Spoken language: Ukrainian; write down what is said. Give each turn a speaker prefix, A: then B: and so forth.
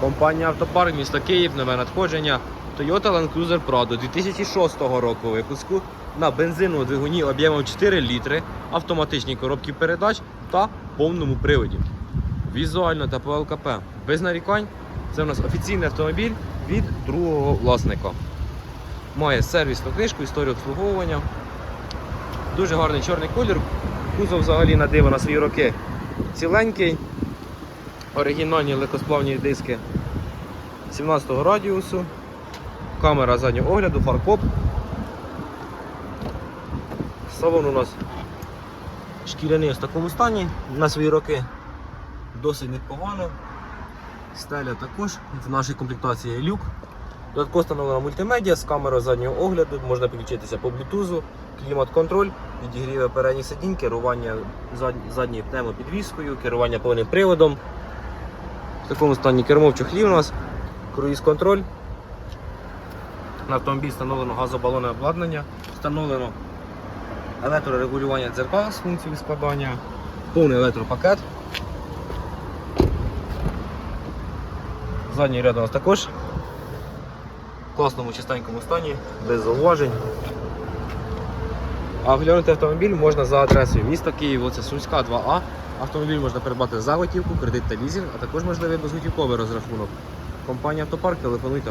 A: Компанія Автопарк, місто Київ, нове надходження. Toyota Land Cruiser Prado 2006 року випуску на бензиновому двигуні об'ємом 4 літри, автоматичній коробці передач та повному приводі. Візуально та по ЛКП без нарікань. Це у нас офіційний автомобіль від другого власника. Має сервісну книжку, історію обслуговування. Дуже гарний чорний колір. Кузов взагалі на диво на свої роки ціленький. Оригінальні легкосплавні диски 17 радіусу. Камера заднього огляду, фаркоп. Салон у нас шкіряний в такому стані на свої роки. Досить непогано. Стеля також в нашій комплектації є люк. Додатково встановлена мультимедіа з камерою заднього огляду, можна підключитися по блютузу, клімат-контроль, підігріве передніх сидінь, керування зад- задньою пневмопідвіскою, керування повним приводом. В такому стані кермо в у нас, круїз-контроль. На автомобіль встановлено газобалонне обладнання, встановлено електрорегулювання дзеркал з функцією складання, повний електропакет. Задній ряд у нас також в класному чистенькому стані, без зауважень. А оглянути автомобіль можна за адресою міста Київ, це Сумська, 2А. Автомобіль можна придбати за готівку, кредит та лізинг, а також можливий безготівковий розрахунок. Компанія Автопарк, телефонуйте.